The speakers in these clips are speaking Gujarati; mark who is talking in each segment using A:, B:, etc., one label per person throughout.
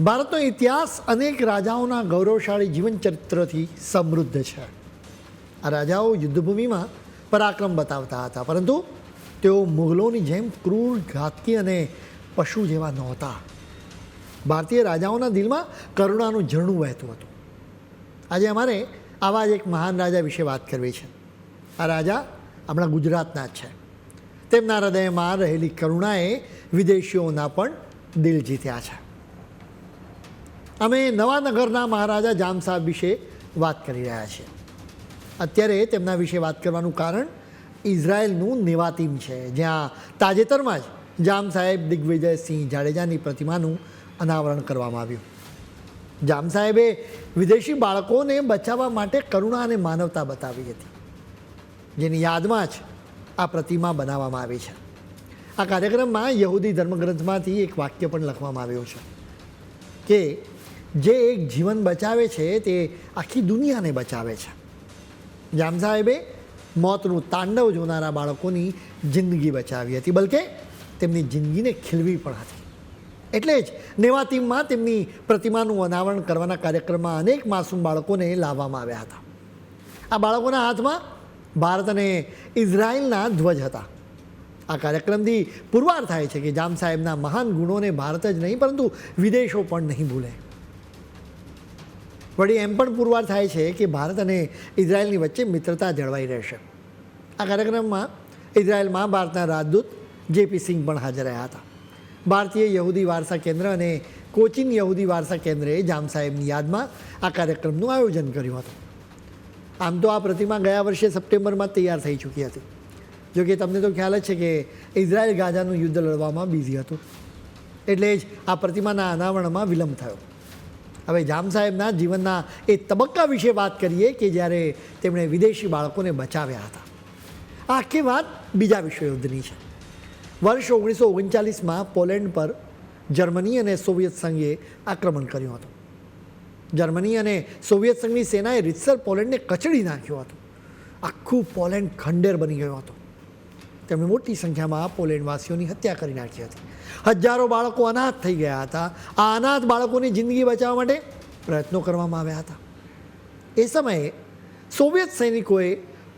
A: ભારતનો ઇતિહાસ અનેક રાજાઓના ગૌરવશાળી જીવનચરિત્રથી સમૃદ્ધ છે. આ રાજાઓ યુદ્ધભૂમિમાં પરાક્રમ બતાવતા હતા, પરંતુ તેઓ મુગલોની જેમ ક્રૂર, ઘાતકી અને પશુ જેવા નહોતા. ભારતીય રાજાઓના દિલમાં કરુણાનું ઝરણું વહેતું હતું. આજે અમારે આવા જ એક મહાન રાજા વિશે વાત કરવી છે. આ રાજા આપણા ગુજરાતના જ છે. તેમના હૃદયમાં રહેલી કરુણાએ વિદેશીઓના પણ દિલ જીત્યા છે. અમે નવાનગરના મહારાજા જામ સાહેબ વિશે વાત કરી રહ્યા છીએ. અત્યારે તેમના વિશે વાત કરવાનું કારણ ઇઝરાયલનું નેવાતીમ છે. જ્યાં તાજેતરમાં જ જામ સાહેબ દિગ્વિજયસિંહ જાડેજાની પ્રતિમાનું અનાવરણ કરવામાં આવ્યું. જામ સાહેબે વિદેશી બાળકોને બચાવવા માટે કરુણા અને માનવતા બતાવી હતી, જેની યાદમાં જ આ પ્રતિમા બનાવવામાં આવી છે. આ કાર્યક્રમમાં યહૂદી ધર્મગ્રંથમાંથી એક વાક્ય પણ લખવામાં આવ્યું છે કે જે એક જીવન બચાવે છે, તે આખી દુનિયાને બચાવે છે. જામ સાહેબે મોતનું તાંડવ જોનારા બાળકોની જિંદગી બચાવી હતી, બલકે તેમની જિંદગીને ખીલવી પણ હતી. એટલે જ નેવાતીમમાં તેમની પ્રતિમાનું અનાવરણ કરવાના કાર્યક્રમમાં અનેક માસૂમ બાળકોને લાવવામાં આવ્યા હતા. આ બાળકોના હાથમાં ભારત અને ઇઝરાયલના ધ્વજ હતા. આ કાર્યક્રમથી પુરવાર થાય છે કે જામ સાહેબના મહાન ગુણોને ભારત જ નહીં, પરંતુ વિદેશો પણ નહીં ભૂલે. વળી એમ પણ પુરવાર થાય છે કે ભારત અને ઇઝરાયલની વચ્ચે મિત્રતા જળવાઈ રહેશે. આ કાર્યક્રમમાં ઇઝરાયલમાં ભારતના રાજદૂત જેપી સિંહ પણ હાજર રહ્યા હતા. ભારતીય યહૂદી વારસા કેન્દ્ર અને કોચિન યહૂદી વારસા કેન્દ્રએ જામ સાહેબની યાદમાં આ કાર્યક્રમનું આયોજન કર્યું હતું. આમ તો આ પ્રતિમા ગયા વર્ષે સપ્ટેમ્બરમાં તૈયાર થઈ ચૂકી હતી. જોકે તમને તો ખ્યાલ જ છે કે ઇઝરાયલ ગાઝાનું યુદ્ધ લડવામાં બિઝી હતું. એટલે જ આ પ્રતિમાના અનાવરણમાં વિલંબ થયો. હવે જામ સાહેબના જીવનના એ તબક્કા વિશે વાત કરીએ કે જ્યારે તેમણે વિદેશી બાળકોને બચાવ્યા હતા. આખી વાત બીજા વિશ્વયુદ્ધની છે. વર્ષ ઓગણીસો ઓગણચાલીસમાં પોલેન્ડ પર જર્મની અને સોવિયત સંઘે આક્રમણ કર્યું હતું. જર્મની અને સોવિયત સંઘની સેનાએ રીતસર પોલેન્ડને કચડી નાખ્યો હતો. આખું પોલેન્ડ ખંડેર બની ગયો હતો. તેમણે મોટી સંખ્યામાં પોલેન્ડવાસીઓની હત્યા કરી નાખી હતી. હજારો બાળકો અનાથ થઈ ગયા હતા. આ અનાથ બાળકોની જિંદગી બચાવવા માટે પ્રયત્નો કરવામાં આવ્યા હતા. એ સમયે સોવિયત સૈનિકોએ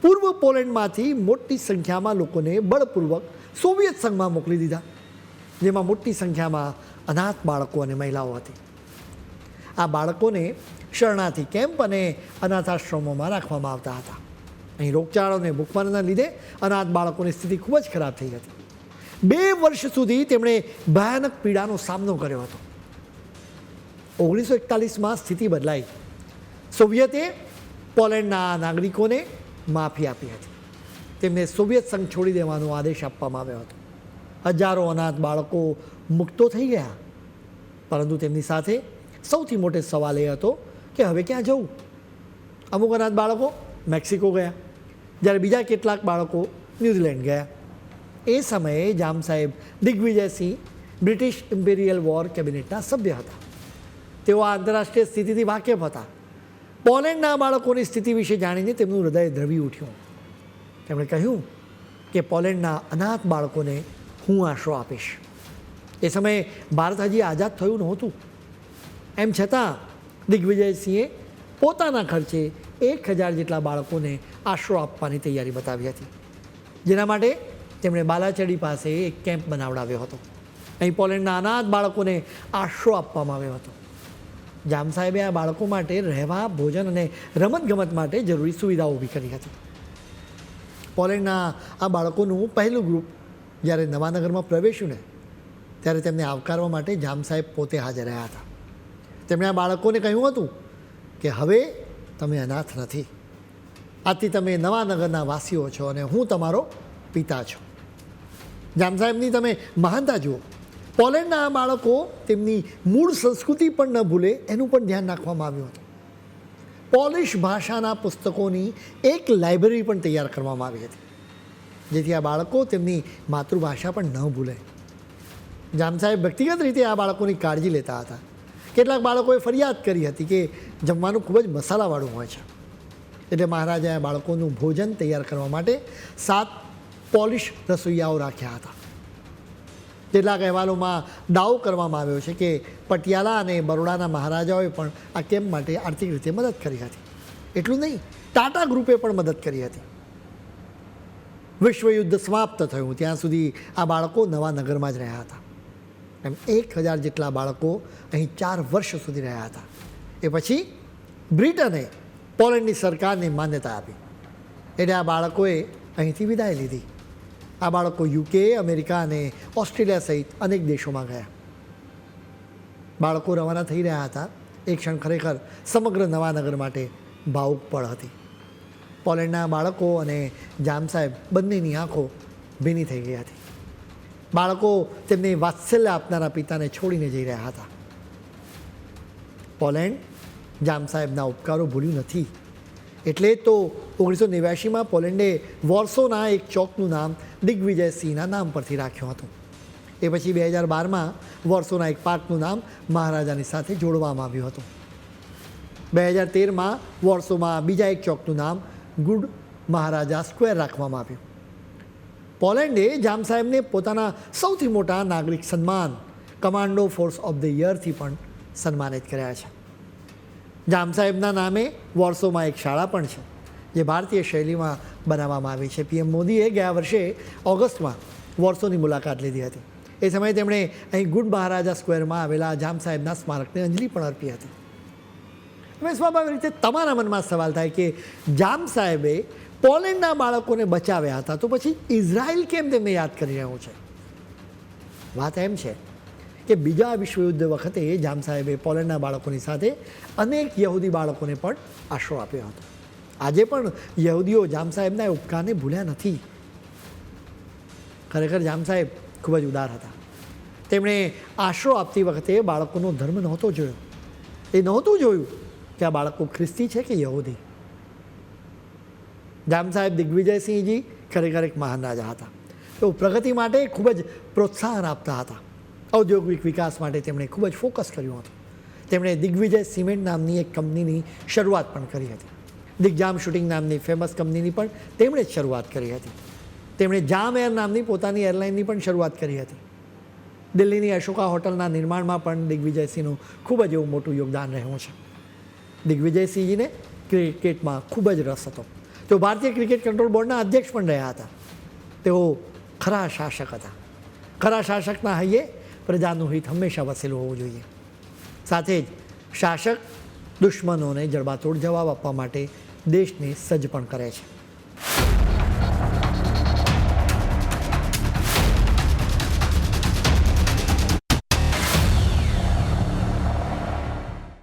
A: પૂર્વ પોલેન્ડમાંથી મોટી સંખ્યામાં લોકોને બળપૂર્વક સોવિયત સંઘમાં મોકલી દીધા, જેમાં મોટી સંખ્યામાં અનાથ બાળકો અને મહિલાઓ હતી. આ બાળકોને શરણાર્થી કેમ્પ અને અનાથાશ્રમોમાં રાખવામાં આવતા હતા. અહીં રોગચાળો અને ભૂખમરના લીધે અનાથ બાળકોની સ્થિતિ ખૂબ જ ખરાબ થઈ હતી. બે વર્ષ સુધી તેમણે ભયાનક પીડાનો સામનો કર્યો હતો. ઓગણીસો એકતાલીસમાં સ્થિતિ બદલાઈ. સોવિયતે પોલેન્ડના નાગરિકોને માફી આપી હતી. તેમને સોવિયત સંઘ છોડી દેવાનો આદેશ આપવામાં આવ્યો હતો. હજારો અનાથ બાળકો મુક્તો થઈ ગયા. પરંતુ તેમની સાથે સૌથી મોટો સવાલ એ હતો કે હવે ક્યાં જવું? અમુક અનાથ બાળકો મેક્સિકો ગયા. જ્યારે બીજા કેટલાક બાળકો ન્યૂઝીલેન્ડ ગયા. એ સમયે Jam Sahib Digvijaysinh British imperial war કેબિનેટના સભ્ય હતા. તેઓ આંતરરાષ્ટ્રીય સ્થિતિથી વાકેફ હતા. પોલેન્ડના બાળકોની સ્થિતિ વિશે જાણીને તેમનું હૃદય દ્રવી ઉઠ્યું. તેમણે કહ્યું કે પોલેન્ડના અનાથ બાળકોને હું આશરો આપીશ. એ સમયે ભારત હજી આઝાદ થયું નહોતું. એમ છતાં દિગ્વિજયસિંહે પોતાના ખર્ચે એક હજાર જેટલા બાળકોને આશરો આપવાની તૈયારી બતાવી હતી. જેના માટે તેમણે બાલાચડી પાસે એક કેમ્પ બનાવડાવ્યો હતો. અહીં પોલેન્ડના અનાથ બાળકોને આશરો આપવામાં આવ્યો હતો. જામ સાહેબે આ બાળકો માટે રહેવા, ભોજન અને રમતગમત માટે જરૂરી સુવિધાઓ ઊભી કરી હતી. પોલેન્ડના આ બાળકોનું પહેલું ગ્રુપ જ્યારે નવાનગરમાં પ્રવેશ્યું ને, ત્યારે તેમને આવકારવા માટે જામ સાહેબ પોતે હાજર રહ્યા હતા. તેમણે આ બાળકોને કહ્યું હતું કે, હવે તમે અનાથ નથી. આથી તમે નવાનગરના વાસીઓ છો અને હું તમારો પિતા છું. જામ સાહેબની તમે મહાનતા જુઓ. પોલેન્ડના આ બાળકો તેમની મૂળ સંસ્કૃતિ પણ ન ભૂલે, એનું પણ ધ્યાન રાખવામાં આવ્યું હતું. પોલિશ ભાષાના પુસ્તકોની એક લાઇબ્રેરી પણ તૈયાર કરવામાં આવી હતી. જેથી આ બાળકો તેમની માતૃભાષા પણ ન ભૂલે. જામ સાહેબ, વ્યક્તિગત રીતે આ બાળકોની કાળજી લેતા હતા. કેટલાક બાળકોએ ફરિયાદ કરી હતી કે જમવાનું ખૂબ જ મસાલાવાળું હોય છે. એટલે મહારાજાએ બાળકોનું ભોજન તૈયાર કરવા માટે સાત પોલિશ રસોઈયાઓ રાખ્યા હતા. કેટલાક અહેવાલોમાં દાવો કરવામાં આવ્યો છે કે પટિયાલા અને બરોડાના મહારાજાઓએ પણ આ કેમ્પ માટે આર્થિક રીતે મદદ કરી હતી. એટલું નહીં, ટાટા ગ્રુપે પણ મદદ કરી હતી. વિશ્વયુદ્ધ સમાપ્ત થયું, ત્યાં સુધી આ બાળકો નવા નગરમાં જ રહ્યા હતા. એમ એક હજાર જેટલા બાળકો અહીં ચાર વર્ષ સુધી રહ્યા હતા. એ પછી બ્રિટને પોલેન્ડની સરકારને માન્યતા આપી. એટલે આ બાળકોએ અહીંથી વિદાય લીધી. આ બાળકો યુકે, અમેરિકા અને ઓસ્ટ્રેલિયા સહિત અનેક દેશોમાં ગયા. બાળકો રવાના થઈ રહ્યા હતા. એ ક્ષણ ખરેખર સમગ્ર નવાનગર માટે ભાવુક પળ હતી. પોલેન્ડના બાળકો અને જામ સાહેબ બંનેની આંખો ભીની થઈ ગઈ હતી. બાળકો તેમને વાત્સલ્ય આપનારા પિતાને છોડીને જઈ રહ્યા હતા. પોલેન્ડ જામ સાહેબના ઉપકારો ભૂલ્યું નથી. એટલે તો ઓગણીસો નેવ્યાસીમાં પોલેન્ડે વોર્સોના એક ચોકનું નામ દિગ્વિજય સિંહના નામ પરથી રાખ્યું હતું. એ પછી બે હજાર બારમાં વોર્સોના એક પાર્કનું નામ મહારાજાની સાથે જોડવામાં આવ્યું હતું. બે હજાર તેરમાં વોર્સોમાં બીજા એક ચોકનું નામ ગુડ મહારાજા સ્ક્વેર રાખવામાં આવ્યું. પોલેન્ડે જામ સાહેબને પોતાના સૌથી મોટા નાગરિક સન્માન, કમાન્ડો ફોર્સ ઓફ ધ યરથી પણ સન્માનિત કર્યા છે. જામ સાહેબના નામે વોર્સોમાં એક શાળા પણ છે, જે ભારતીય શૈલીમાં બનાવવામાં આવી છે. પીએમ મોદીએ ગયા વર્ષે ઓગસ્ટમાં વોર્સોની મુલાકાત લીધી હતી. એ સમયે તેમણે અહીં ગુડ મહારાજા સ્ક્વેરમાં આવેલા જામ સાહેબના સ્મારકને અંજલિ પણ અર્પી હતી. હવે સ્વાભાવિક રીતે તમારા મનમાં સવાલ થાય કે જામ સાહેબે પોલેન્ડના બાળકોને બચાવ્યા હતા, તો પછી ઇઝરાયલ કેમ તેમને યાદ કરી રહ્યું છે? વાત એમ છે કે બીજા વિશ્વયુદ્ધ વખતે જામ સાહેબે પોલેન્ડના બાળકોની સાથે અનેક યહૂદી બાળકોને પણ આશરો આપ્યો હતો. આજે પણ યહૂદીઓ જામ સાહેબના ઉપકારને ભૂલ્યા નથી. ખરેખર જામ સાહેબ ખૂબ જ ઉદાર હતા. તેમણે આશરો આપતી વખતે બાળકોનો ધર્મ નહોતો જોયો. એ નહોતું જોયું કે આ બાળકો ખ્રિસ્તી છે કે યહૂદી? જામ સાહેબ દિગ્વિજયસિંહજી ખરેખર એક મહાન રાજા હતા. તેઓ પ્રગતિ માટે ખૂબ જ પ્રોત્સાહન આપતા હતા. ઔદ્યોગિક વિકાસ માટે તેમણે ખૂબ જ ફોકસ કર્યું હતું. તેમણે દિગ્વિજય સિમેન્ટ નામની એક કંપનીની શરૂઆત પણ કરી હતી. દિગ્જામ શૂટિંગ નામની ફેમસ કંપનીની પણ તેમણે જ શરૂઆત કરી હતી. તેમણે જામ એર નામની પોતાની એરલાઇનની પણ શરૂઆત કરી હતી. દિલ્હીની અશોકા હોટલના નિર્માણમાં પણ દિગ્વિજયસિંહનું ખૂબ જ એવું મોટું યોગદાન રહ્યું છે. દિગ્વિજયસિંહજીને ક્રિકેટમાં ખૂબ જ રસ હતો. તેઓ ભારતીય ક્રિકેટ કંટ્રોલ બોર્ડના અધ્યક્ષ પણ રહ્યા હતા. તેઓ ખરા શાસક હતા. ખરા શાસકના હૈયે પ્રજાનું હિત હંમેશા વસેલું હોવું જોઈએ. સાથે જ શાસક દુશ્મનોને જડબાતોડ જવાબ આપવા માટે દેશને સજ્જ પણ કરે છે.